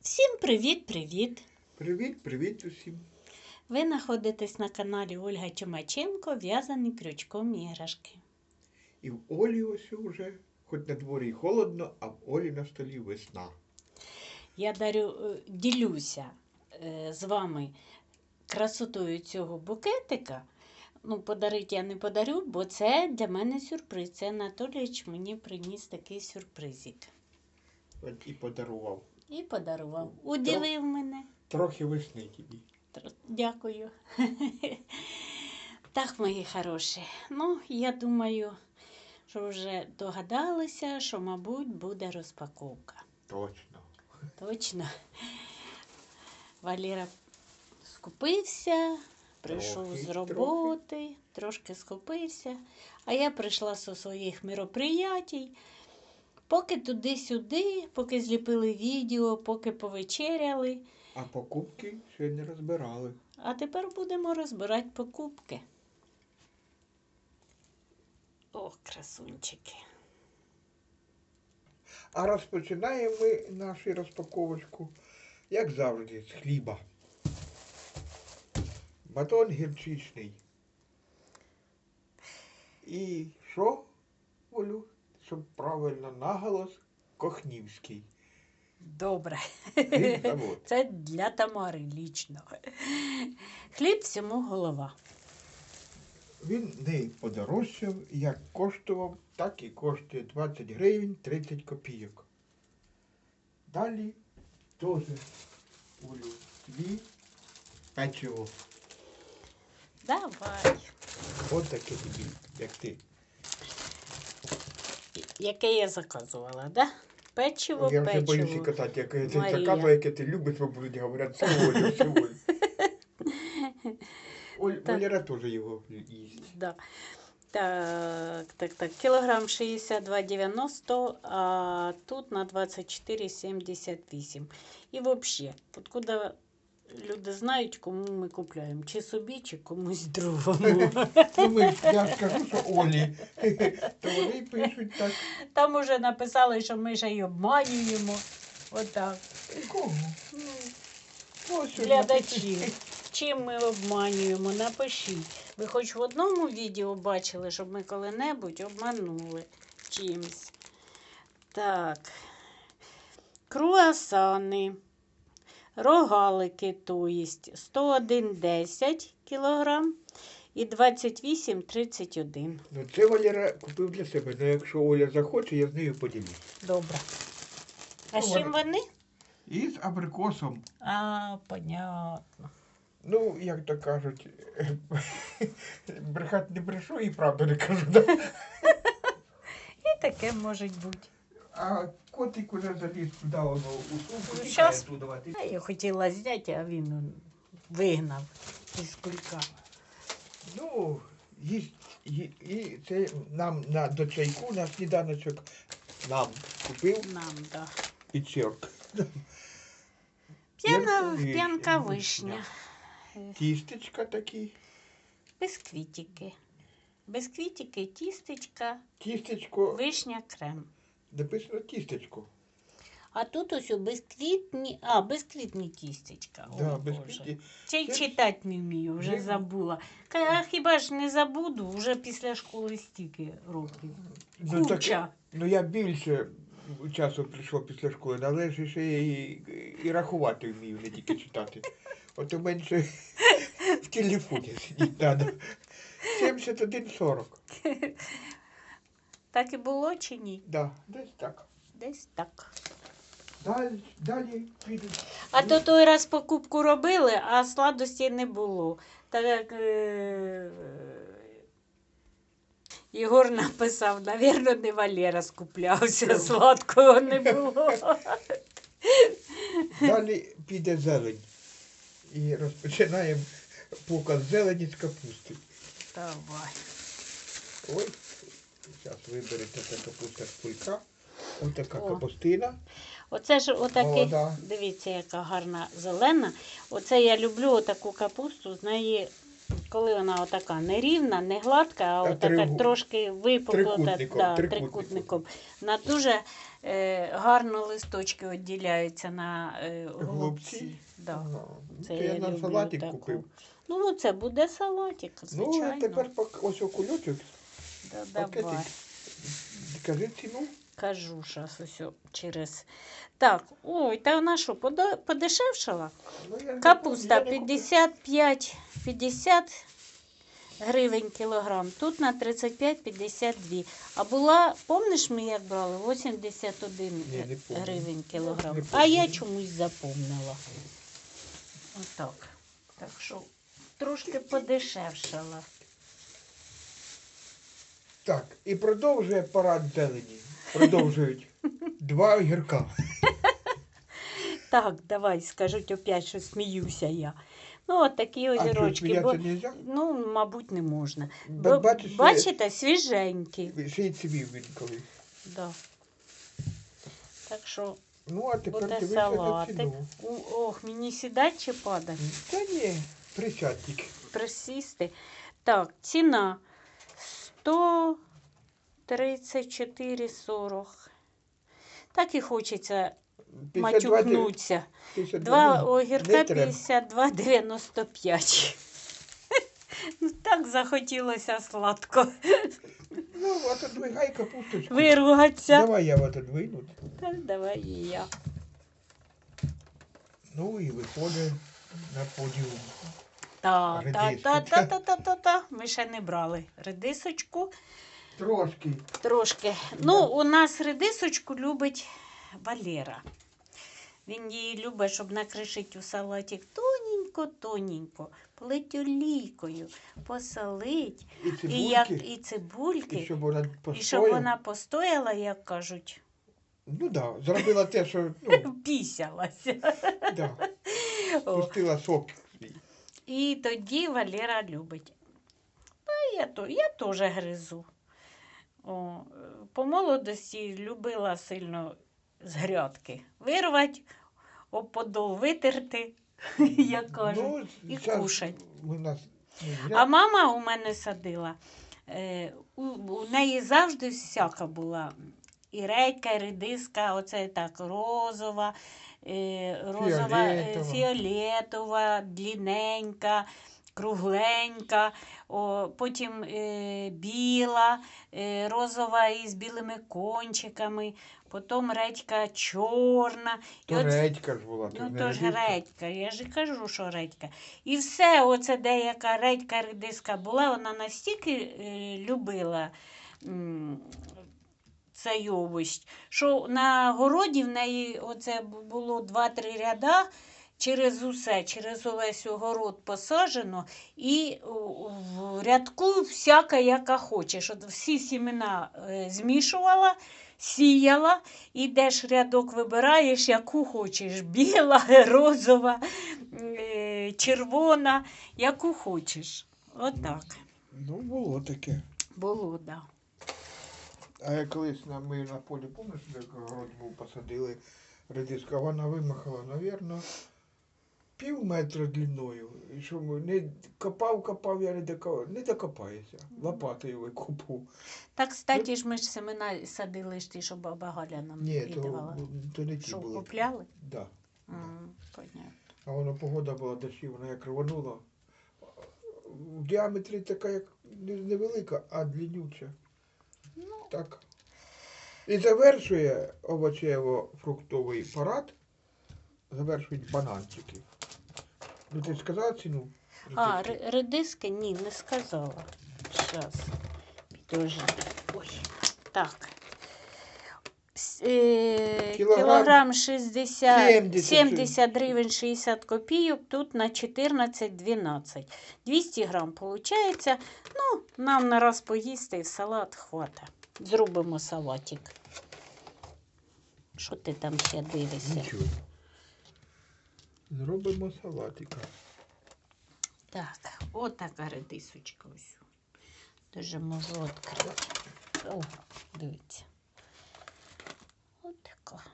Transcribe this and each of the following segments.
Всім привіт-привіт! Привіт, привіт усім. Ви знаходитесь на каналі Ольга Чумаченко В'язані крючком іграшки. І в Олі ось уже, хоч на дворі холодно, а в Олі на столі весна. Я дарю, е, ділюся е, з вами красотою цього букетика. Ну, подарити я не подарю, бо це для мене сюрприз. Це Анатолійович мені приніс такий сюрпризик. От і подарував. І подарував. Удивив мене. Трохи весни тобі. Дякую. Так, мої хороші. Ну, я думаю, що вже догадалися, що, мабуть, буде розпаковка. Точно. Точно. Валера скупився, прийшов Трохи, з роботи, трошки скупився, а я прийшла зі своїх мероприятій. Поки туди-сюди, поки зліпили відео, поки повечеряли. А покупки ще не розбирали. А тепер будемо розбирати покупки. О, красунчики. А розпочинаємо ми нашу розпаковочку, як завжди, з хліба. Батон гірчичний. І що, Олю, щоб правильно наголос, Кохнівський. Добре. Це для Тамари лічно. Хліб всьому голова. Він не подорожчав, як коштував, так і коштує 20 гривень 30 копійок. Далі теж Олю, тобі печиво. Давай. От таке тобі, як ти. Яке я заказувала, да? Печиво, Я вже боюся печиво. казати, яке ти Марія. яке ти любиш, бо будуть говорити, це це Оля. Оль, Так. Валера теж його їсть. Да. Так, так, так. Кілограм 62,90, а тут на 24,78. І взагалі, откуда люди знають, кому ми купляємо? Чи собі, чи комусь другому. Ну, ми, ж- я ж кажу, що Олі, то вони пишуть так. Там уже написали, що ми ще й обманюємо. Отак. Кого? Ну, Ну, що Глядачі. Чим ми обманюємо? Напишіть. Ви хоч в одному відео бачили, щоб ми коли-небудь обманули чимсь. Так. Круасани. Рогалики, то єсть 101,10 кг і 28,31. Ну, це Валера купив для себе. Ну, якщо Оля захоче, я з нею поділюсь. Добре. А з Ну, чим вони? І з абрикосом. А, понятно. Ну, як то кажуть, брехати не брешу і правду не кажу. Да? І таке може бути. А котик уже заліз туди, воно у сумку, Ну, тікає щас. туди. ти- я хотіла зняти, а він вигнав із кулька. Ну, їсть, і, і це нам на, до чайку на сніданочок нам купив Нам, да. печерк. П'яна, Вишня, п'янка вишня. вишня. Тістечка такі. Бисквітики. Бисквітики, тістечка, Тістечко, вишня, крем. Написано тістечко. А тут ось у бисквітні, а, бисквітні тістечка. Ой, Да, Боже. безпеки. Ще Це читати не вмію, вже Вже- забула. Ка- А хіба ж не забуду, вже після школи стільки років. Ну, так, Куча. ну я більше часу прийшов після школи, але ж ще і, і рахувати вмію, не тільки читати. От у менше в телефоні сидіти треба. 71-40. Так і було чи ні? Да, десь так. Десь так. Далі, далі підуть. А то той раз покупку робили, а сладості не було. Так як е, Єгор написав, навірно, не Валера скуплявся, сладкого не було. Далі піде зелень. І розпочинаємо показ зелені з капусти. Давай. Ой, зараз виберете та капуста з пулька. Ось така О. капустина. Оце ж отакий, Молода. дивіться, яка гарна зелена. Оце я люблю отаку капусту, з неї коли вона отака нерівна, не гладка, а отака тригу- трошки випукла, та- трикутником, да, трикутником. трикутником. Вона дуже е, гарно листочки відділяються на е, Голубці? голубці. Да. Ага. Це Це я я на люблю салатик таку. купив. Ну, це буде салатик, Ну, звичайно. а тепер пок- ось окульочок. Да, давай. Кажи ціну. Кажу зараз ось через. Так, ой, та вона що, подо- подешевшала? Ну, я не Капуста я не купив. 55 50 гривень кілограм. Тут на 35-52. А була, помниш ми як брали? 81 Ні, не помню. гривень кілограм. Не а я помню. чомусь запомнила. Отак. Так що трошки подешевшала. Так, і продовжує парад зелені. Продовжують. Два огірка. Так, давай, скажуть опять, що сміюся я. Ну, от такі А що, огірочки. Бо, ну, мабуть, не можна. Бо бачиш, бачите, свіженькі. Ще й цвів він колись. Да. Так що Ну, а тепер буде дивися на салатик. ціну. У- Ох, мені сідати чи падати? Та ні, присядь тільки. Присісти. Так, ціна 134,40. Так і хочеться 52 матюкнутися. 52. Два огірка 52,95. Ну, так захотілося сладко Ну, а то двигай капусточку. виругатися. Давай я вот двину. Та давай і я. Ну і виходить на подіум. Та, та, та, та, та, та, та, та. Ми ще не брали редисочку. Трошки. Трошки. Ну, у нас редисочку любить Валера. Він її любить, щоб накришити у салатик тоненько-тоненько, полить олійкою, посолить. І І, як, цибульки. і цибульки, І щоб вона і щоб постояла. вона постояла, як кажуть, Ну да, зробила те, що ну, пісялася. да, пустила сок. І тоді Валера любить. А я, то, я теж гризу. О, по молодості любила сильно з грядки. Вирвати, об подол витерти, як кажуть. Ну, і щас кушать. Ну, А мама у мене садила. Е, у, у неї завжди всяка була. І редька, і редиска, оце так розова, розова, е, Фіолетова. фіолетова, длінненька, кругленька, о, потім е, біла, е, розова із білими кончиками, потім редька чорна. І то от редька ж була. Ну, то ж редька, я ж кажу, що редька. І все, оце деяка редька редиска була, вона настільки е, любила м, цей овощ, що на городі в неї оце було два-три ряда. Через усе, через увесь огород посаджено, і в рядку всяка, яка хочеш. От всі сімена е, змішувала, сіяла, Ідеш рядок вибираєш, яку хочеш. Біла, розова, е, червона, яку хочеш. Отак. Ну, було таке. Було, так. Да. А я колись на ми на полі, помниш, як город був посадили редиска, вона вимахала, навірно, пів метра длиною. І що ми не копав, копав, я не докопав, не докопаєшся. Лопатою викопав. Так, кстати, ж ми ж семена садили ж ті, що баба Галя нам Ні, то, віддавала. то не ті Що, були. купляли? Да. М, Понятно. А воно погода була дощі, вона як рванула. В діаметрі така, як не- невелика, а длиннюча. Так. І завершує овочево-фруктовий парад, завершують бананчики. Ну ти сказав ціну? а, Редиски? ре- редиски? Ні, не сказала. Зараз. Підожди. Ой. Так. С- е, Кілограм Кілограм 60, 70. 70 гривень 60 копійок, тут на 14-12. 200 грам виходить. Ну, нам на раз поїсти і в салат хватить. Зробимо салатик. Що ти там ще дивишся? Нічого. Зробимо салатика. Так, отака редисочка ось. Дуже можу відкрити. О, дивіться. Отака.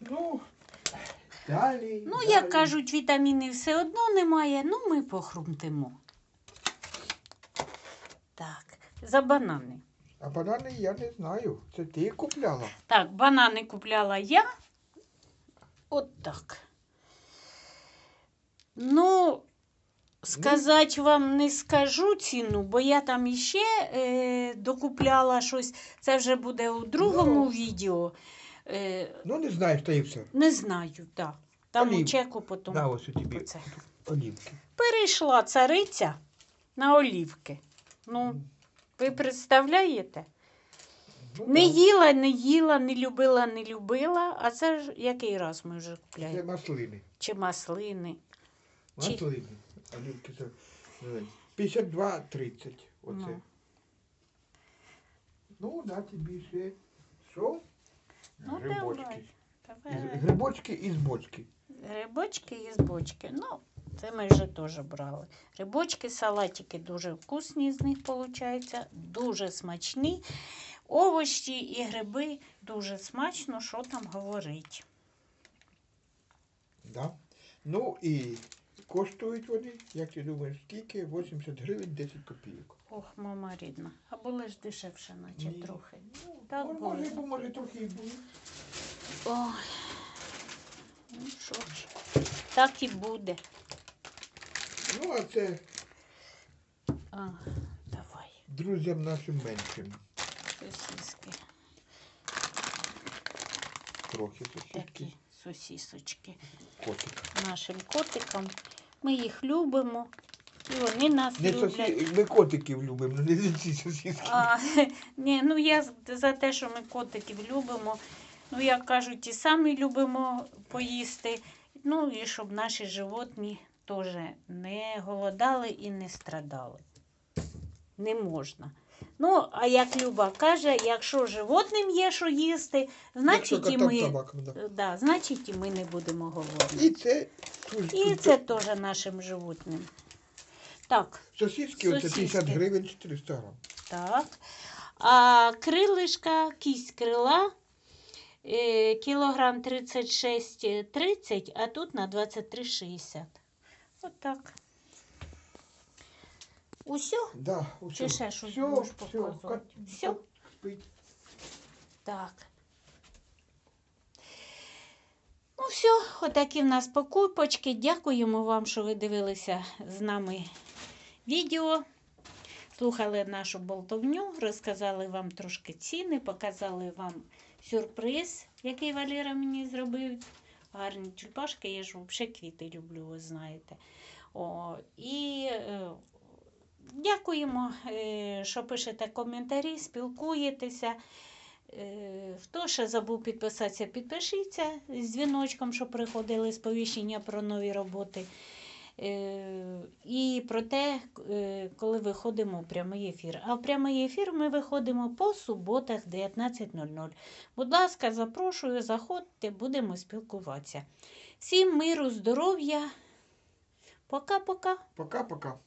Ну, Далі. Ну, далі. як кажуть, вітамінів все одно немає, ну ми похрумтимо. Так, за банани. А банани я не знаю. Це ти купляла. Так, банани купляла я. От так. Ну, сказати вам не скажу ціну, бо я там іще е, докупляла щось. Це вже буде у другому Ну. відео. Е, Ну, не знаєш, та і все. не знаю, так. Да. Там у Олів. чеку потім. На ось у тобі Оце. олівки. Перейшла цариця на олівки. Ну, ви представляєте? Ну, Не їла, не їла, не любила, не любила. А це ж який раз ми вже Це купляємо? маслини. Чи маслини. Чи- Маслини. Олівки це зелені. 52,30. Оце. Ну. Ну, на тобі ще. Що? Ну, Грибочки. давай. Давай. Грибочки із бочки. Грибочки із бочки. Ну, це ми вже теж брали. Грибочки, салатики дуже вкусні з них виходить, дуже смачні. Овочі і гриби дуже смачно, що там говорить. Да? Ну і коштують вони, як ти думаєш, скільки? 80 гривень 10 копійок. Ох, мама рідна. А були ж дешевше, наче Ні. трохи. Ну, Так може, було. може, може трохи і було. Ой. Ну що ж, так і буде. Ну, а це А, давай, друзям нашим меншим. сосиски. Трохи сусідки. Такі сосісочки. Котик. Нашим котикам. Ми їх любимо. І вони нас Не люблять. сосі... Ми котиків любимо, не ці сусідки. А, ні, ну я з- за те, що ми котиків любимо. Ну, як кажуть, і самі любимо поїсти. Ну і щоб наші животні теж не голодали і не страдали. Не можна. Ну, а як Люба каже, якщо животним є що їсти, значить і ми, собакам, да. да, значить і ми не будемо голодні. І це І це теж нашим животним. Так, сосиски, оце сосиски. 50 гривень 400 грам. Так. А крилишка, кість крила, е, кілограм 36,30, а тут на 23,60. От так. Усьо? Да, Чи ще щось все, все, показувати? спить. Так. Ну, все, отакі в нас покупочки. Дякуємо вам, що ви дивилися з нами відео. Слухали нашу болтовню, розказали вам трошки ціни, показали вам сюрприз, який Валера мені зробив. Гарні тюльпашки, я ж взагалі квіти люблю, ви знаєте. О, і е, дякуємо, е, що пишете коментарі, спілкуєтеся. Е, Хто ще забув підписатися, підпишіться з дзвіночком, щоб приходили сповіщення про нові роботи. Е, І про те, е, коли виходимо в прямий ефір. А в прямий ефір ми виходимо по суботах 19.00. Будь ласка, запрошую, заходьте, будемо спілкуватися. Всім миру, здоров'я. Пока-пока. Пока-пока.